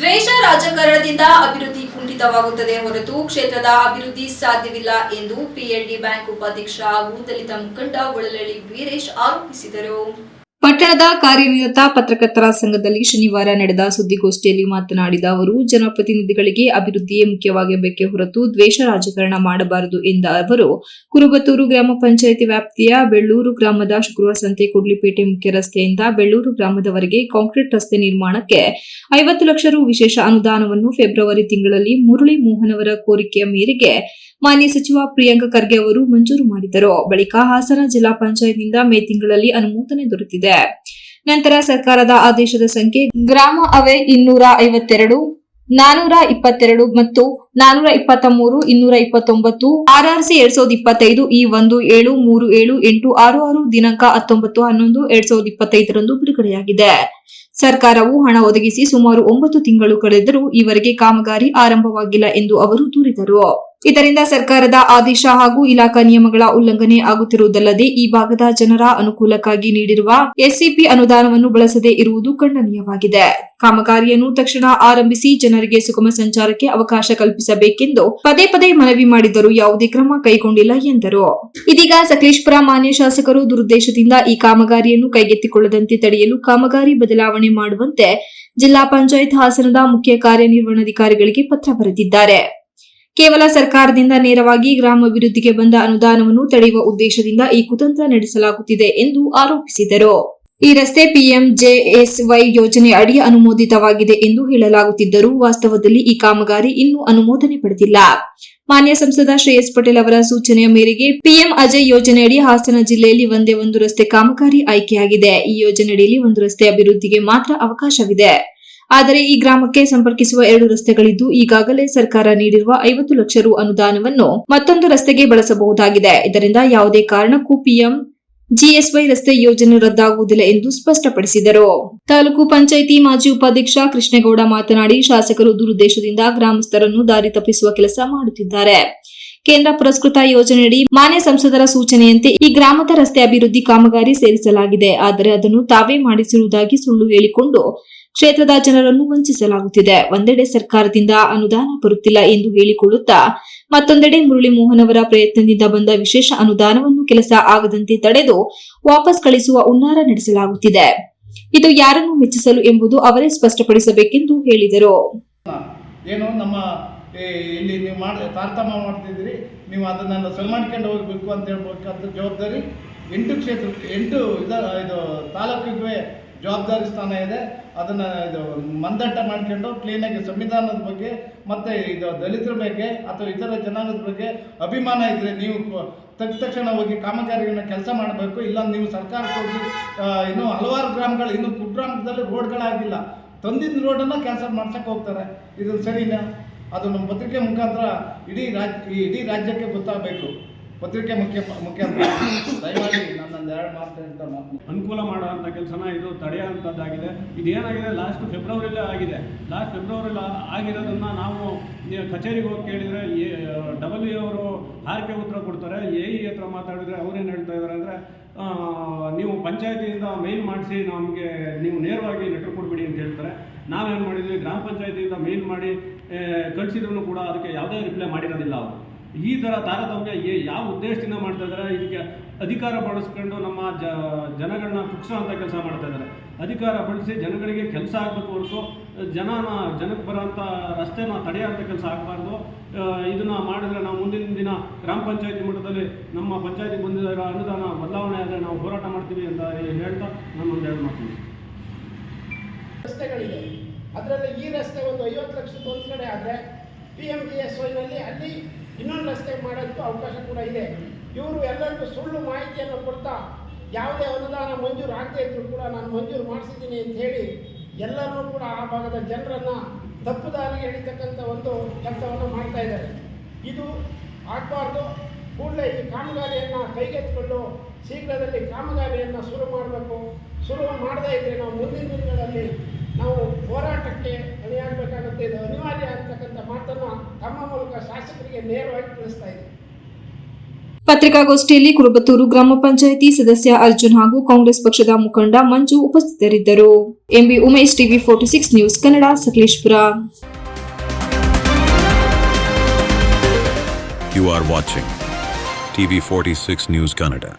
ದ್ವೇಷ ರಾಜಕಾರಣದಿಂದ ಅಭಿವೃದ್ಧಿ ಕುಂಠಿತವಾಗುತ್ತದೆ ಹೊರತು ಕ್ಷೇತ್ರದ ಅಭಿವೃದ್ಧಿ ಸಾಧ್ಯವಿಲ್ಲ ಎಂದು ಪಿಎಲ್ಡಿ ಬ್ಯಾಂಕ್ ಉಪಾಧ್ಯಕ್ಷ ಹಾಗೂ ದಲಿತ ಮುಖಂಡ ಒಳಲಳ್ಳಿ ವೀರೇಶ್ ಆರೋಪಿಸಿದರು. ಪಟ್ಟಣದ ಕಾರ್ಯನಿರತ ಪತ್ರಕರ್ತರ ಸಂಘದಲ್ಲಿ ಶನಿವಾರ ನಡೆದ ಸುದ್ದಿಗೋಷ್ಠಿಯಲ್ಲಿ ಮಾತನಾಡಿದ ಅವರು, ಜನಪ್ರತಿನಿಧಿಗಳಿಗೆ ಅಭಿವೃದ್ಧಿಯೇ ಮುಖ್ಯವಾಗಬೇಕೇ ಹೊರತು ದ್ವೇಷ ರಾಜಕಾರಣ ಮಾಡಬಾರದು ಎಂದ ಅವರು, ಕುರುಬತ್ತೂರು ಗ್ರಾಮ ಪಂಚಾಯಿತಿ ವ್ಯಾಪ್ತಿಯ ಬೆಳ್ಳೂರು ಗ್ರಾಮದ ಶುಕ್ರವಾರ ಸಂತೆ ಕುಡ್ಲಿಪೇಟೆ ಮುಖ್ಯ ರಸ್ತೆಯಿಂದ ಬೆಳ್ಳೂರು ಗ್ರಾಮದವರೆಗೆ ಕಾಂಕ್ರೀಟ್ ರಸ್ತೆ ನಿರ್ಮಾಣಕ್ಕೆ ಐವತ್ತು ಲಕ್ಷ ರು ವಿಶೇಷ ಅನುದಾನವನ್ನು ಫೆಬ್ರವರಿ ತಿಂಗಳಲ್ಲಿ ಮುರಳಿ ಮೋಹನ್ ಅವರ ಕೋರಿಕೆಯ ಮೇರೆಗೆ ಮಾನ್ಯ ಸಚಿವ ಪ್ರಿಯಾಂಕ ಖರ್ಗೆ ಅವರು ಮಂಜೂರು ಮಾಡಿದರು ಬಳಿಕ ಹಾಸನ ಜಿಲ್ಲಾ ಪಂಚಾಯತ್ನಿಂದ ಮೇ ತಿಂಗಳಲ್ಲಿ ಅನುಮೋದನೆ ದೊರೆತಿದೆ. ನಂತರ ಸರ್ಕಾರದ ಆದೇಶದ ಸಂಖ್ಯೆ ಗ್ರಾಮ ಅವೆ ಇನ್ನೂರ ಐವತ್ತೆರಡು, ನಾನೂರ ಇಪ್ಪತ್ತೆರಡು ಮತ್ತು ನಾನೂರ ಇಪ್ಪತ್ತ ಮೂರು ಇನ್ನೂರ ಇಪ್ಪತ್ತೊಂಬತ್ತು, ಆರ್ಆರ್ಸಿ ಎರಡ್ ಸಾವಿರದ ಇಪ್ಪತ್ತೈದು ಈ ಒಂದು ಏಳು ಮೂರು ಏಳು ಎಂಟು ಆರು ಆರು ದಿನಾಂಕ ಹತ್ತೊಂಬತ್ತು ಹನ್ನೊಂದು ಎರಡ್ ಸಾವಿರದ ಇಪ್ಪತ್ತೈದರಂದು ಬಿಡುಗಡೆಯಾಗಿದೆ. ಸರ್ಕಾರವು ಹಣ ಒದಗಿಸಿ ಸುಮಾರು ಒಂಬತ್ತು ತಿಂಗಳು ಕಳೆದರೂ ಈವರೆಗೆ ಕಾಮಗಾರಿ ಆರಂಭವಾಗಿಲ್ಲ ಎಂದು ಅವರು ದೂರಿದರು. ಇದರಿಂದ ಸರ್ಕಾರದ ಆದೇಶ ಹಾಗೂ ಇಲಾಖಾ ನಿಯಮಗಳ ಉಲ್ಲಂಘನೆ ಆಗುತ್ತಿರುವುದಲ್ಲದೆ ಈ ಭಾಗದ ಜನರ ಅನುಕೂಲಕ್ಕಾಗಿ ನೀಡಿರುವ ಎಸ್ಸಿಪಿ ಅನುದಾನವನ್ನು ಬಳಸದೇ ಇರುವುದು ಖಂಡನೀಯವಾಗಿದೆ. ಕಾಮಗಾರಿಯನ್ನು ತಕ್ಷಣ ಆರಂಭಿಸಿ ಜನರಿಗೆ ಸುಗಮ ಸಂಚಾರಕ್ಕೆ ಅವಕಾಶ ಕಲ್ಪಿಸಬೇಕೆಂದು ಪದೇ ಪದೇ ಮನವಿ ಮಾಡಿದರೂ ಯಾವುದೇ ಕ್ರಮ ಕೈಗೊಂಡಿಲ್ಲ ಎಂದರು. ಇದೀಗ ಸಕಲೇಶ್ಪುರ ಮಾನ್ಯ ಶಾಸಕರು ದುರುದ್ದೇಶದಿಂದ ಈ ಕಾಮಗಾರಿಯನ್ನು ಕೈಗೆತ್ತಿಕೊಳ್ಳದಂತೆ ತಡೆಯಲು ಕಾಮಗಾರಿ ಬದಲಾವಣೆ ಮಾಡುವಂತೆ ಜಿಲ್ಲಾ ಪಂಚಾಯತ್ ಹಾಸನದ ಮುಖ್ಯ ಕಾರ್ಯನಿರ್ವಹಣಾಧಿಕಾರಿಗಳಿಗೆ ಪತ್ರ ಬರೆದಿದ್ದಾರೆ. ಕೇವಲ ಸರ್ಕಾರದಿಂದ ನೇರವಾಗಿ ಗ್ರಾಮಾಭಿವೃದ್ಧಿಗೆ ಬಂದ ಅನುದಾನವನ್ನು ತಡೆಯುವ ಉದ್ದೇಶದಿಂದ ಈ ಕುತಂತ್ರ ನಡೆಸಲಾಗುತ್ತಿದೆ ಎಂದು ಆರೋಪಿಸಿದರು. ಈ ರಸ್ತೆ ಪಿಎಂಜೆಎಸ್ವೈ ಯೋಜನೆ ಅಡಿ ಅನುಮೋದಿತವಾಗಿದೆ ಎಂದು ಹೇಳಲಾಗುತ್ತಿದ್ದರೂ ವಾಸ್ತವದಲ್ಲಿ ಈ ಕಾಮಗಾರಿ ಇನ್ನೂ ಅನುಮೋದನೆ ಪಡೆದಿಲ್ಲ. ಮಾನ್ಯ ಸಂಸದ ಶ್ರೇಯಸ್ ಪಟೇಲ್ ಅವರ ಸೂಚನೆಯ ಮೇರೆಗೆ ಪಿಎಂ ಅಜಯ್ ಯೋಜನೆಯಡಿ ಹಾಸನ ಜಿಲ್ಲೆಯಲ್ಲಿ ಒಂದೇ ಒಂದು ರಸ್ತೆ ಕಾಮಗಾರಿ ಆಯ್ಕೆಯಾಗಿದೆ. ಈ ಯೋಜನೆಯಡಿಯಲ್ಲಿ ಒಂದು ರಸ್ತೆ ಅಭಿವೃದ್ಧಿಗೆ ಮಾತ್ರ ಅವಕಾಶವಿದೆ. ಆದರೆ ಈ ಗ್ರಾಮಕ್ಕೆ ಸಂಪರ್ಕಿಸುವ ಎರಡು ರಸ್ತೆಗಳಿದ್ದು ಈಗಾಗಲೇ ಸರ್ಕಾರ ನೀಡಿರುವ ಐವತ್ತು ಲಕ್ಷ ರು ಅನುದಾನವನ್ನು ಮತ್ತೊಂದು ರಸ್ತೆಗೆ ಬಳಸಬಹುದಾಗಿದೆ. ಇದರಿಂದ ಯಾವುದೇ ಕಾರಣಕ್ಕೂ ಪಿಎಂ ಜಿಎಸ್ವೈ ರಸ್ತೆ ಯೋಜನೆ ರದ್ದಾಗುವುದಿಲ್ಲ ಎಂದು ಸ್ಪಷ್ಟಪಡಿಸಿದರು. ತಾಲೂಕು ಪಂಚಾಯಿತಿ ಮಾಜಿ ಉಪಾಧ್ಯಕ್ಷ ಕೃಷ್ಣೇಗೌಡ ಮಾತನಾಡಿ, ಶಾಸಕರು ದುರುದ್ದೇಶದಿಂದ ಗ್ರಾಮಸ್ಥರನ್ನು ದಾರಿ ತಪ್ಪಿಸುವ ಕೆಲಸ ಮಾಡುತ್ತಿದ್ದಾರೆ. ಕೇಂದ್ರ ಪುರಸ್ಕೃತ ಯೋಜನೆಯಡಿ ಮಾನ್ಯ ಸಂಸದರ ಸೂಚನೆಯಂತೆ ಈ ಗ್ರಾಮದ ರಸ್ತೆ ಅಭಿವೃದ್ಧಿ ಕಾಮಗಾರಿ ಸೇರಿಸಲಾಗಿದೆ. ಆದರೆ ಅದನ್ನು ತಾವೇ ಮಾಡಿಸಿರುವುದಾಗಿ ಸುಳ್ಳು ಹೇಳಿಕೊಂಡು ಕ್ಷೇತ್ರದ ಜನರನ್ನು ವಂಚಿಸಲಾಗುತ್ತಿದೆ. ಒಂದೆಡೆ ಸರ್ಕಾರದಿಂದ ಅನುದಾನ ಬರುತ್ತಿಲ್ಲ ಎಂದು ಹೇಳಿಕೊಳ್ಳುತ್ತಾ ಮತ್ತೊಂದೆಡೆ ಮುರಳಿ ಮೋಹನ್ ಅವರ ಪ್ರಯತ್ನದಿಂದ ಬಂದ ವಿಶೇಷ ಅನುದಾನವನ್ನು ಕೆಲಸ ಆಗದಂತೆ ತಡೆದು ವಾಪಸ್ ಕಳಿಸುವ ಉನ್ನಾರ ನಡೆಸಲಾಗುತ್ತಿದೆ. ಇದು ಯಾರನ್ನು ಮೆಚ್ಚಿಸಲು ಎಂಬುದು ಅವರೇ ಸ್ಪಷ್ಟಪಡಿಸಬೇಕೆಂದು ಹೇಳಿದರು. ಏನು ನಮ್ಮ ಇಲ್ಲಿ ನೀವು ಮಾಡಿ, ತಾರತಮ್ಯ ಮಾಡ್ತಿದ್ದೀರಿ. ನೀವು ಅದನ್ನು ಸಲ್ಮಾಡ್ಕೊಂಡು ಹೋಗಬೇಕು ಅಂತ ಜವಾಬ್ದಾರಿ ಎಂಟು ಕ್ಷೇತ್ರ ಎಂಟು ಇದು ತಾಲೂಕಿಗೆ ಜವಾಬ್ದಾರಿ ಸ್ಥಾನ ಇದೆ. ಅದನ್ನು ಇದು ಮಂದಟ್ಟ ಮಾಡ್ಕೊಂಡು ಕ್ಲೀನಾಗಿ ಸಂವಿಧಾನದ ಬಗ್ಗೆ ಮತ್ತು ಇದು ದಲಿತರ ಬಗ್ಗೆ ಅಥವಾ ಇತರ ಜನಾಂಗದ ಬಗ್ಗೆ ಅಭಿಮಾನ ಇದ್ದರೆ ನೀವು ತಕ್ಷಣ ಹೋಗಿ ಕಾಮಗಾರಿಗಳನ್ನ ಕೆಲಸ ಮಾಡಬೇಕು. ಇಲ್ಲ ನೀವು ಸರ್ಕಾರಕ್ಕೆ ಹೋಗಿ ಇನ್ನು ಹಲವಾರು ಗ್ರಾಮಗಳು, ಇನ್ನೂ ಕುಗ್ರಾಮದಲ್ಲಿ ರೋಡ್ಗಳಾಗಿಲ್ಲ. ತಂದಿದ್ದ ರೋಡನ್ನು ಕ್ಯಾನ್ಸಲ್ ಮಾಡ್ಸಕ್ಕೆ ಹೋಗ್ತಾರೆ. ಇದು ಸರಿನಾ? ಅದು ನಮ್ಮ ಪತ್ರಿಕೆ ಮುಖಾಂತರ ಇಡೀ ರಾಜ್, ಈ ಇಡೀ ರಾಜ್ಯಕ್ಕೆ ಗೊತ್ತಾಗಬೇಕು. ಪತ್ರಿಕೆ ಮುಖ್ಯ ಮುಖ್ಯ ದಯಮಾಡಿ ನನ್ನೊಂದು ಎರಡು ಮಾತು ಅಂತ ಮಾತು. ಅನುಕೂಲ ಮಾಡುವಂಥ ಕೆಲಸನ ಇದು ತಡೆಯುವಂಥದ್ದಾಗಿದೆ ಇದೇನಾಗಿದೆ ಲಾಸ್ಟ್ ಫೆಬ್ರವರಿಲೇ ಆಗಿದೆ. ಲಾಸ್ಟ್ ಫೆಬ್ರವರಿಲಿ ಆಗಿರೋದನ್ನು ನಾವು ಕಚೇರಿಗೆ ಹೋಗಿ ಕೇಳಿದರೆ ಡಬಲ್ ಇ ಅವರು ಹಾರಿಕೆ ಉತ್ತರ ಕೊಡ್ತಾರೆ. ಎ ಇ ಹತ್ರ ಮಾತಾಡಿದರೆ ಅವ್ರೇನು ಹೇಳ್ತಾ ಇದ್ದಾರೆ ಅಂದರೆ ನೀವು ಪಂಚಾಯತಿಯಿಂದ ಮೇಲ್ ಮಾಡಿಸಿ ನಮಗೆ ನೀವು ನೇರವಾಗಿ ಲೆಟ್ರ್ ಕೊಡ್ಬಿಡಿ ಅಂತ ಹೇಳ್ತಾರೆ. ನಾವೇನು ಮಾಡಿದ್ವಿ, ಗ್ರಾಮ ಪಂಚಾಯತಿಯಿಂದ ಮೇಲ್ ಮಾಡಿ ಕಳಿಸಿದ್ರು ಕೂಡ ಅದಕ್ಕೆ ಯಾವುದೇ ರಿಪ್ಲೈ ಮಾಡಿರೋದಿಲ್ಲ ಅವರು. ಈ ಥರ ತಾರತಮ್ಯ ಏ- ಯಾವ ಉದ್ದೇಶದಿಂದ ಮಾಡ್ತಾ ಇದ್ದಾರೆ? ಇದಕ್ಕೆ ಅಧಿಕಾರ ಬಳಸ್ಕೊಂಡು ನಮ್ಮ ಜ ಜನಗಳನ್ನ ಅಂತ ಕೆಲಸ ಮಾಡ್ತಾ ಇದ್ದಾರೆ. ಅಧಿಕಾರ ಬಳಸಿ ಜನಗಳಿಗೆ ಕೆಲಸ ಆಗಬೇಕು ಹೊರತು, ಜನನ, ಜನಕ್ಕೆ ಬರೋಂಥ ರಸ್ತೆನ ತಡೆಯೋಂಥ ಕೆಲಸ ಆಗಬಾರ್ದು. ಇದನ್ನು ಮಾಡಿದ್ರೆ ನಾವು ಮುಂದಿನ ದಿನ ಗ್ರಾಮ ಪಂಚಾಯತಿ ಮಟ್ಟದಲ್ಲಿ ನಮ್ಮ ಪಂಚಾಯತಿಗೆ ಬಂದಿರೋ ಅನುದಾನ ಬದಲಾವಣೆ ಆದರೆ ನಾವು ಹೋರಾಟ ಮಾಡ್ತೀವಿ ಅಂತ ಹೇಳ್ತಾ ನಾನು ಒಂದು ಎರಡು ಮಾಡ್ತೀನಿ. ರಸ್ತೆಗಳಿದೆ ಅದರಲ್ಲಿ ಈ ರಸ್ತೆ ಒಂದು ಐವತ್ತು ಲಕ್ಷದ ಒಂದು ಕಡೆ ಆದರೆ ಪಿ ಎಂ ಡಿ ಎಸ್ ವೈನಲ್ಲಿ ಅಲ್ಲಿ ಇನ್ನೊಂದು ರಸ್ತೆ ಮಾಡೋದಕ್ಕೂ ಅವಕಾಶ ಕೂಡ ಇದೆ. ಇವರು ಎಲ್ಲರಿಗೂ ಸುಳ್ಳು ಮಾಹಿತಿಯನ್ನು ಕೊಡ್ತಾ ಯಾವುದೇ ಅನುದಾನ ಮಂಜೂರು ಆಗದೇ ಇದ್ದರೂ ಕೂಡ ನಾನು ಮಂಜೂರು ಮಾಡಿಸಿದ್ದೀನಿ ಅಂತ ಹೇಳಿ ಎಲ್ಲರನ್ನೂ ಕೂಡ ಆ ಭಾಗದ ಜನರನ್ನು ತಪ್ಪು ದಾರಿಗೆ ಎಳಿತಕ್ಕಂಥ ಒಂದು ಕೆಲಸವನ್ನು ಮಾಡ್ತಾ ಇದ್ದಾರೆ. ಇದು ಆಗಬಾರ್ದು. ಕೂಡಲೇ ಈ ಕಾಮಗಾರಿಯನ್ನು ಕೈಗೆತ್ತಿಕೊಂಡು ಶೀಘ್ರದಲ್ಲಿ ಕಾಮಗಾರಿಯನ್ನು ಶುರು ಮಾಡಬೇಕು. ಶುರು ಮಾಡದೇ ಇದ್ದರೆ ನಾವು ಮುಂದಿನ ದಿನಗಳಲ್ಲಿ ನಾವು ಹೋರಾಟಕ್ಕೆ ಅಣಿಯಾಗಬೇಕಾಗುತ್ತೆ ಇದು ಅನಿವಾರ್ಯ ಅಂತಕ್ಕಂಥ ಮಾತನ್ನು ತಮ್ಮ ಮೂಲಕ ಶಾಸಕರಿಗೆ ನೇರವಾಗಿ ತಿಳಿಸ್ತಾ ಇದ್ದೀವಿ ಪತ್ರಿಕಾಗೋಷ್ಠಿಯಲ್ಲಿ ಕುರುಬತ್ತೂರು ಗ್ರಾಮ ಪಂಚಾಯಿತಿ ಸದಸ್ಯ ಅರ್ಜುನ್ ಹಾಗೂ ಕಾಂಗ್ರೆಸ್ ಪಕ್ಷದ ಮುಖಂಡ ಮಂಜು ಉಪಸ್ಥಿತರಿದ್ದರು. M B Umesh TV forty six news Kannada Sakleshpur. You are watching TV 46 News Canada.